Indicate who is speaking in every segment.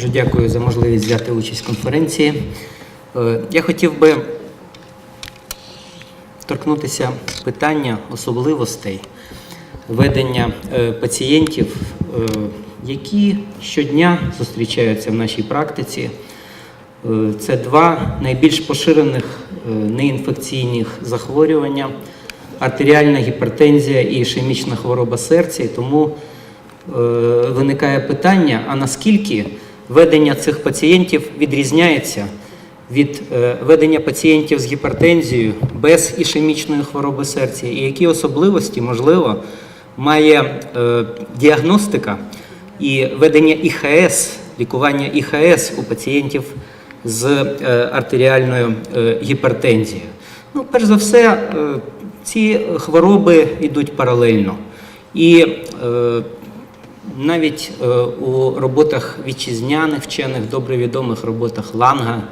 Speaker 1: Дуже дякую за можливість взяти участь в конференції. Е, Я хотів би торкнутися питання особливостей ведення е, пацієнтів, е, які щодня зустрічаються в нашій практиці. Це два найбільш поширених неінфекційних захворювання артеріальна гіпертензія і ішемічна хвороба серця. І тому виникає питання: а наскільки ведення цих пацієнтів відрізняється від е, ведення пацієнтів з гіпертензією без ішемічної хвороби серця, і які особливості, можливо, має е, діагностика і ведення ІХС, лікування ІХС у пацієнтів з е, артеріальною гіпертензією. Ну, перш за все, ці хвороби йдуть паралельно. І навіть е, у роботах вітчизняних вчених, добре відомих роботах Ланга,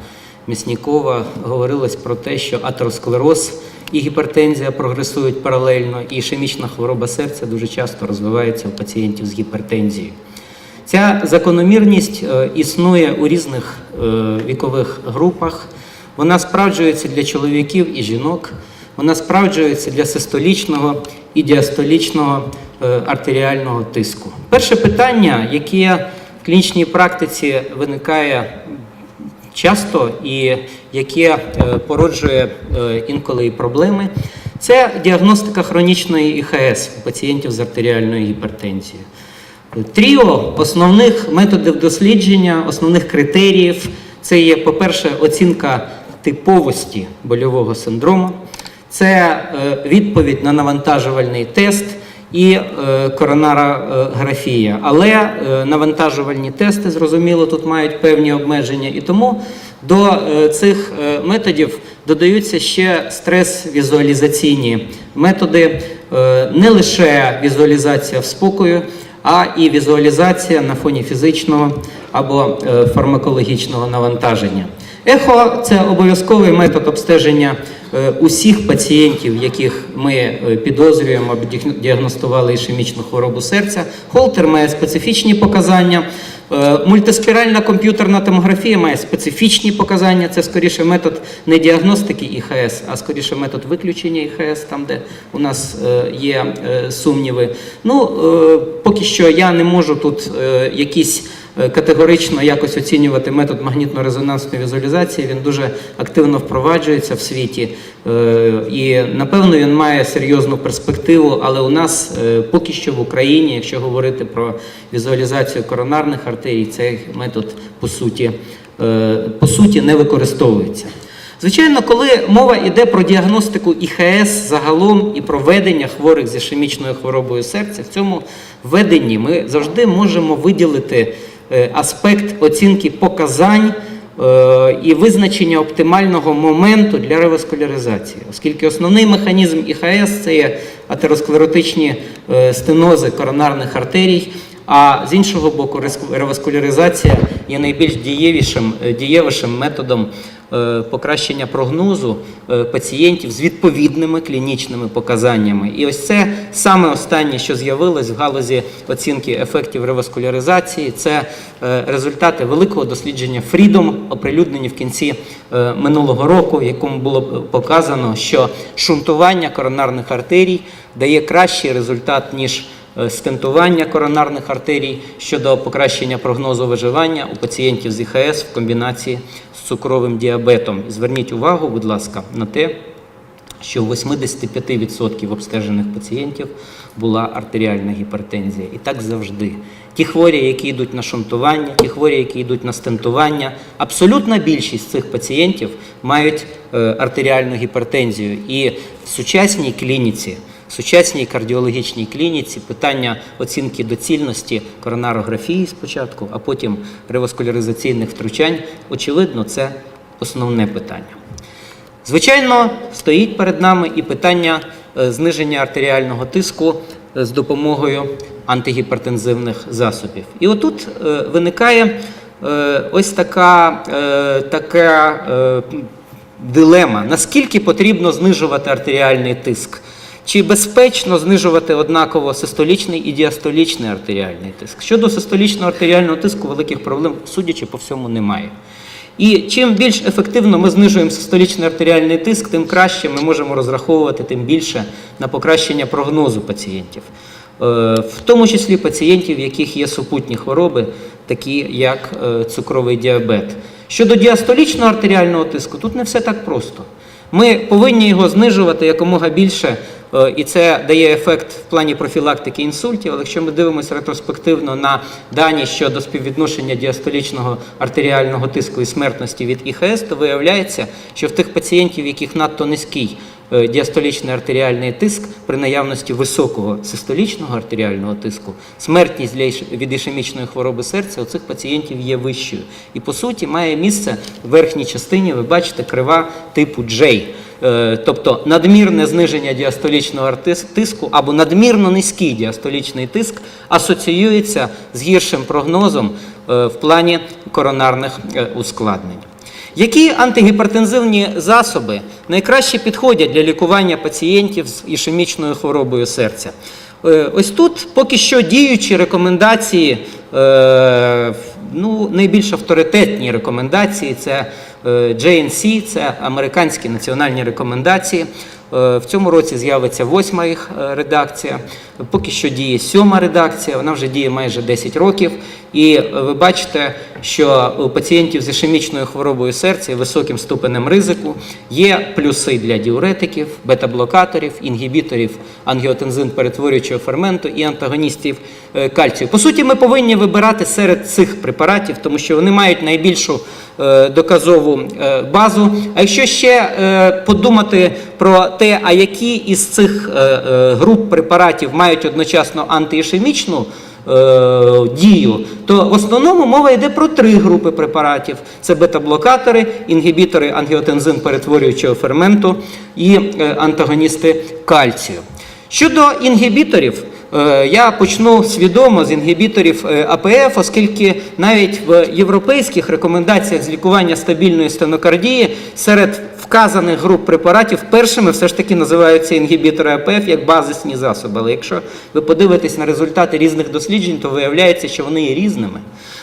Speaker 1: Міснікова говорилось про те, що атеросклероз і гіпертензія прогресують паралельно, і ішемічна хвороба серця дуже часто розвивається у пацієнтів з гіпертензією. Ця закономірність е, існує у різних е, вікових групах. Вона справджується для чоловіків і жінок. Вона справджується для систолічного і діастолічного артеріального тиску. Перше питання, яке в клінічній практиці виникає часто і яке е, породжує е, інколи і проблеми, це діагностика хронічної ІХС у пацієнтів з артеріальною гіпертензією. Тріо основних методів дослідження, основних критеріїв це є, по-перше, оцінка типовості больового синдрому, це е, відповідь на навантажувальний тест і е, коронарографія. Але е, навантажувальні тести, зрозуміло, тут мають певні обмеження, і тому до е, цих методів додаються ще стрес-візуалізаційні методи, не лише візуалізація в спокою, а і візуалізація на фоні фізичного або фармакологічного навантаження. Ехо це обов'язковий метод обстеження усіх пацієнтів, яких ми е, підозрюємо діагностували ішемічну хворобу серця. Холтер має специфічні показання. Е, Мультиспіральна комп'ютерна томографія має специфічні показання. Це скоріше метод не діагностики ІХС, а скоріше метод виключення ІХС, там де у нас е, є е, сумніви. Ну е, поки що я не можу тут е, якісь е, категорично якось оцінювати метод магнітно-резонансної візуалізації. Він дуже активно впроваджується в світі, Е, і напевно він має серйозну перспективу. Але у нас е, поки що в Україні, якщо говорити про візуалізацію коронарних артерій, цей метод по суті, е, по суті не використовується. Звичайно, коли мова йде про діагностику ІХС загалом і про ведення хворих з ішемічною хворобою серця, в цьому веденні ми завжди можемо виділити е, аспект оцінки показань е, і визначення оптимального моменту для реваскуляризації, оскільки основний механізм ІХС це є атеросклеротичні е, стенози коронарних артерій. А з іншого боку, реваскуляризація є найбільш дієвішим, е, дієвішим методом е, покращення прогнозу е, пацієнтів з відповідними клінічними показаннями. І ось це саме останнє, що з'явилось в галузі оцінки ефектів реваскуляризації, це е, результати великого дослідження Freedom, оприлюднені в кінці е, минулого року, в якому було показано, що шунтування коронарних артерій дає кращий результат ніж е, стентування коронарних артерій щодо покращення прогнозу виживання у пацієнтів з ІХС в комбінації цукровим діабетом. Зверніть увагу, будь ласка, на те, що в 85% обстежених пацієнтів була артеріальна гіпертензія. І так завжди. Ті хворі, які йдуть на шунтування, ті хворі, які йдуть на стентування, абсолютна більшість цих пацієнтів мають е, артеріальну гіпертензію. І в сучасній клініці, сучасній кардіологічній клініці питання оцінки доцільності коронарографії спочатку, а потім реваскуляризаційних втручань, очевидно, це основне питання. Звичайно, стоїть перед нами і питання е, зниження артеріального тиску е, з допомогою антигіпертензивних засобів. І отут е, виникає ось така, така дилема: наскільки потрібно знижувати артеріальний тиск? Чи безпечно знижувати однаково систолічний і діастолічний артеріальний тиск. Щодо систолічного артеріального тиску, великих проблем, судячи по всьому, немає. І чим більш ефективно ми знижуємо систолічний артеріальний тиск, тим краще ми можемо розраховувати тим більше на покращення прогнозу пацієнтів, Е, в тому числі пацієнтів, в яких є супутні хвороби, такі як е, цукровий діабет. Щодо діастолічного артеріального тиску, тут не все так просто. Ми повинні його знижувати якомога більше, і це дає ефект в плані профілактики інсультів. Але якщо ми дивимося ретроспективно на дані щодо співвідношення діастолічного артеріального тиску і смертності від ІХС, то виявляється, що в тих пацієнтів, в яких надто низький е, діастолічний артеріальний тиск при наявності високого систолічного артеріального тиску, смертність від ішемічної хвороби серця у цих пацієнтів є вищою. І по суті має місце в верхній частині, ви бачите, крива типу J. Е, Тобто надмірне зниження діастолічного тиску або надмірно низький діастолічний тиск асоціюється з гіршим прогнозом е, в плані коронарних е, ускладнень. Які антигіпертензивні засоби найкраще підходять для лікування пацієнтів з ішемічною хворобою серця? Ось тут поки що діючі рекомендації, ну, найбільш авторитетні рекомендації це JNC, це американські національні рекомендації. Е, В цьому році з'явиться восьма їх е, редакція. Поки що діє сьома редакція, вона вже діє майже 10 років. І е, ви бачите, що у пацієнтів з ішемічною хворобою серця високим ступенем ризику є плюси для діуретиків, бета-блокаторів, інгібіторів ангіотензин перетворюючого ферменту і антагоністів кальцію. По суті, ми повинні вибирати серед цих препаратів, тому що вони мають найбільшу доказову базу. А якщо ще подумати про те, а які із цих е, е, груп препаратів мають одночасно антиішемічну е, дію, то в основному мова йде про три групи препаратів: це бета-блокатори, інгібітори ангіотензин перетворюючого ферменту і антагоністи кальцію. Щодо інгібіторів, я почну свідомо з інгібіторів АПФ, оскільки навіть в європейських рекомендаціях з лікування стабільної стенокардії серед вказаних груп препаратів першими все ж таки називаються інгібітори АПФ як базисні засоби. Але якщо ви подивитесь на результати різних досліджень, то виявляється, що вони є різними.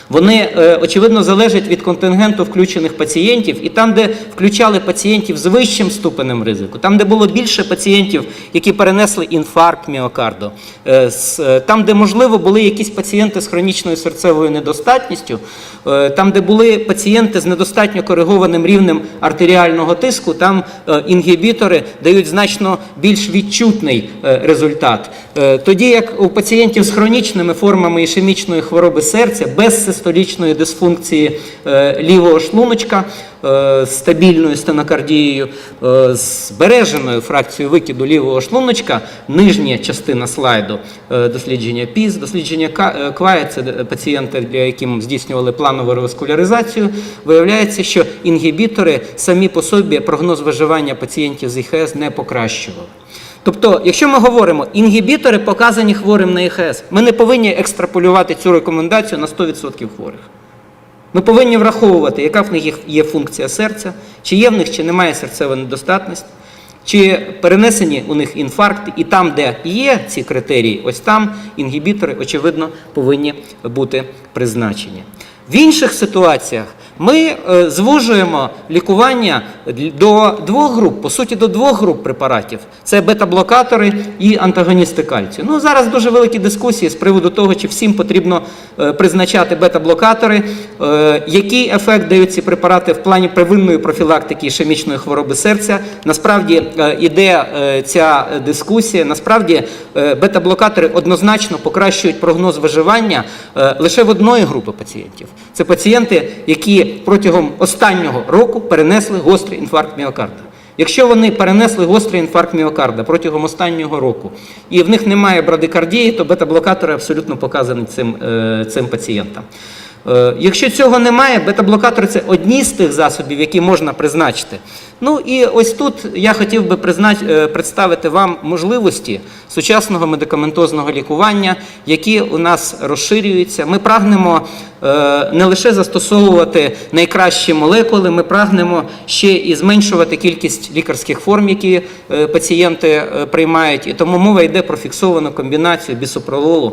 Speaker 1: Вони, е, очевидно, залежать від контингенту включених пацієнтів, і там, де включали пацієнтів з вищим ступенем ризику, там, де було більше пацієнтів, які перенесли інфаркт міокарду, е, е, там, де, можливо, були якісь пацієнти з хронічною серцевою недостатністю, там, де були пацієнти з недостатньо коригованим рівнем артеріального тиску, там е, інгібітори дають значно більш відчутний е, результат. Е, Тоді як у пацієнтів з хронічними формами ішемічної хвороби серця без систолічної дисфункції лівого шлуночка, стабільною стенокардією, е, збереженою фракцією викиду лівого шлуночка, нижня частина слайду е, дослідження ПІЗ, дослідження е, Квая, це е, пацієнти, для яким здійснювали планову реваскуляризацію, виявляється, що інгібітори самі по собі прогноз виживання пацієнтів з ІХС не покращували. Тобто, якщо ми говоримо, інгібітори показані хворим на ІХС, ми не повинні екстраполювати цю рекомендацію на 100% хворих. Ми повинні враховувати, яка в них є- функція серця, чи є в них, чи немає серцева недостатність, чи перенесені у них інфаркти, і там, де є ці критерії, ось там інгібітори, очевидно, повинні бути призначені. В інших ситуаціях ми е, звужуємо лікування до двох груп, по суті, до двох груп препаратів: це бета-блокатори і антагоністи кальцію. Ну зараз дуже великі дискусії з приводу того, чи всім потрібно е, призначати бета-блокатори, е, який ефект дають ці препарати в плані первинної профілактики ішемічної хвороби серця. Насправді іде ця дискусія. Насправді бета-блокатори однозначно покращують прогноз виживання лише в одної групи пацієнтів. Це пацієнти, які протягом останнього року перенесли гострий інфаркт міокарда. Якщо вони перенесли гострий інфаркт міокарда протягом останнього року, і в них немає брадикардії, то бета-блокатори абсолютно показані цим, е, цим пацієнтам. Е, Якщо цього немає, бета-блокатори це одні з тих засобів, які можна призначити. Ну і ось тут я хотів би признач... е, представити вам можливості сучасного медикаментозного лікування, які у нас розширюються. Ми прагнемо е, не лише застосовувати найкращі молекули, ми прагнемо ще і зменшувати кількість лікарських форм, які пацієнти приймають. І тому мова йде про фіксовану комбінацію бісопрололу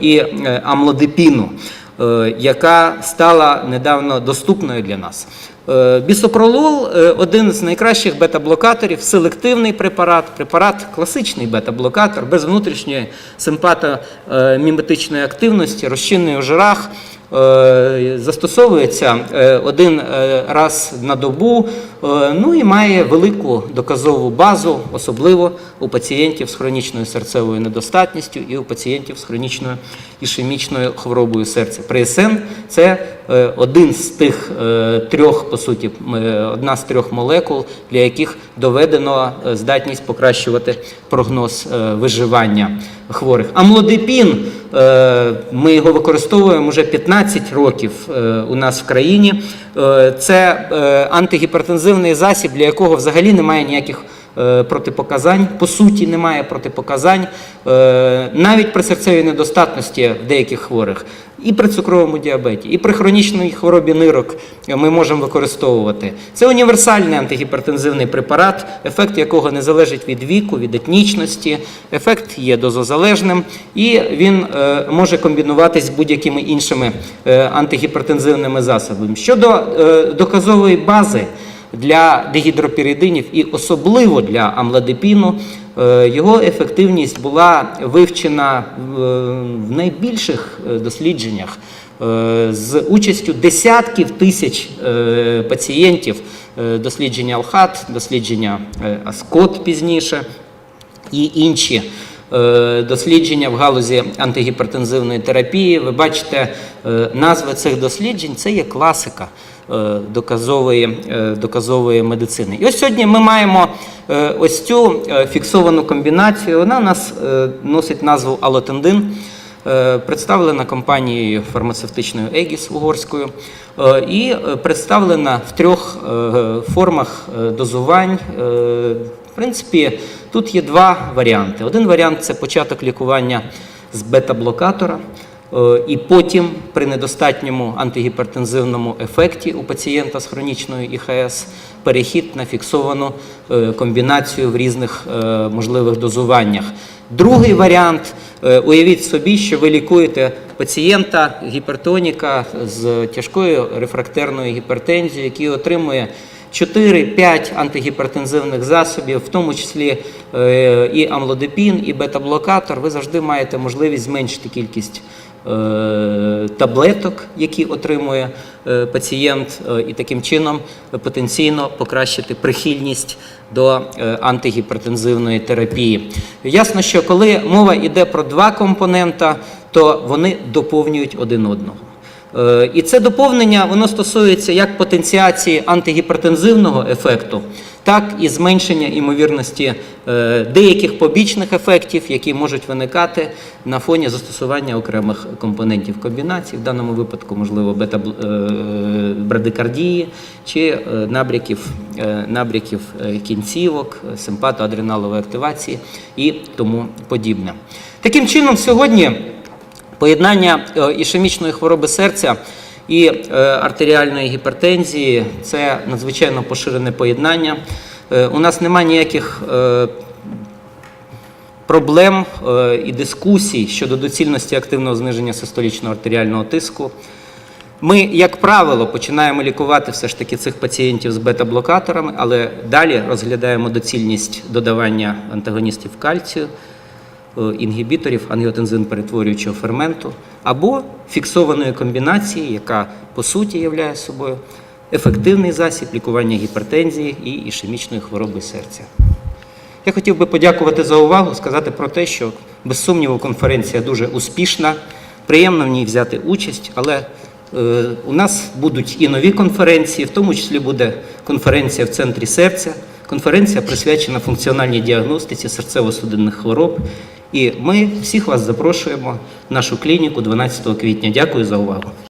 Speaker 1: і амлодипіну, яка стала недавно доступною для нас. Е, Бісопролол е, один з найкращих бета-блокаторів, селективний препарат, препарат класичний бета-блокатор без внутрішньої симпатоміметичної активності, розчинний у жирах. Е, Застосовується е, один е, раз на добу, ну і має велику доказову базу, особливо у пацієнтів з хронічною серцевою недостатністю і у пацієнтів з хронічною ішемічною хворобою серця. ПРСН – це один з тих е, трьох, по суті, е, одна з трьох молекул, для яких доведено е, здатність покращувати прогноз е, виживання хворих. Амлодипін, е, ми його використовуємо вже 15 років е, у нас в країні. Е, Це е, антигіпертензивний засіб, для якого взагалі немає ніяких е, протипоказань. По суті, немає протипоказань е, навіть при серцевій недостатності в деяких хворих. І при цукровому діабеті, і при хронічній хворобі нирок ми можемо використовувати. Це універсальний антигіпертензивний препарат, ефект якого не залежить від віку, від етнічності. Ефект є дозозалежним і він е, може комбінуватись з будь-якими іншими е, антигіпертензивними засобами. Щодо е, доказової бази для дегідропіридинів і особливо для амлодипіну, е, його ефективність була вивчена в в найбільших е, дослідженнях е, з участю десятків тисяч е, пацієнтів, е, дослідження АЛХАТ, дослідження е, АСКОТ пізніше і інші. е, дослідження в галузі антигіпертензивної терапії. Ви бачите е, назви цих досліджень, це є класика е, доказової, е, доказової медицини. І ось сьогодні ми маємо е, ось цю е, фіксовану комбінацію. Вона у нас е, носить назву алотендин. Е, Представлена компанією фармацевтичною Егіс угорською е, і е, представлена в трьох е, формах е, дозувань. Е, В принципі, тут є два варіанти. Один варіант це початок лікування з бета-блокатора. Е, І потім при недостатньому антигіпертензивному ефекті у пацієнта з хронічною ІХС перехід на фіксовану е, комбінацію в різних е, можливих дозуваннях. Другий варіант уявіть собі, що ви лікуєте пацієнта гіпертоніка з тяжкою рефрактерною гіпертензією, який отримує 4-5 антигіпертензивних засобів, в тому числі е, і амлодипін, і бета-блокатор. Ви завжди маєте можливість зменшити кількість е, таблеток, які отримує е, пацієнт, і таким чином потенційно покращити прихильність до антигіпертензивної терапії. Ясно, що коли мова йде про два компонента, то вони доповнюють один одного. Е, І це доповнення воно стосується як потенціації антигіпертензивного ефекту, так і зменшення імовірності е, деяких побічних ефектів, які можуть виникати на фоні застосування окремих компонентів комбінації, в даному випадку, можливо, чи е, набряків, е, набряків е, кінцівок, симпатоадреналової активації і тому подібне. Таким чином, сьогодні. Поєднання е, ішемічної хвороби серця і е, артеріальної гіпертензії це надзвичайно поширене поєднання. Е, У нас немає ніяких проблем і дискусій щодо доцільності активного зниження систолічного артеріального тиску. Ми, як правило, починаємо лікувати все ж таки цих пацієнтів з бета-блокаторами, але далі розглядаємо доцільність додавання антагоністів кальцію, інгібіторів ангіотензин перетворюючого ферменту або фіксованої комбінації, яка по суті являє собою ефективний засіб лікування гіпертензії і ішемічної хвороби серця. Я хотів би подякувати за увагу, сказати про те, що без сумніву конференція дуже успішна, приємно в ній взяти участь, але е, у нас будуть і нові конференції, в тому числі буде конференція в центрі серця. Конференція присвячена функціональній діагностиці серцево-судинних хвороб. І ми всіх вас запрошуємо в нашу клініку 12 квітня. Дякую за увагу.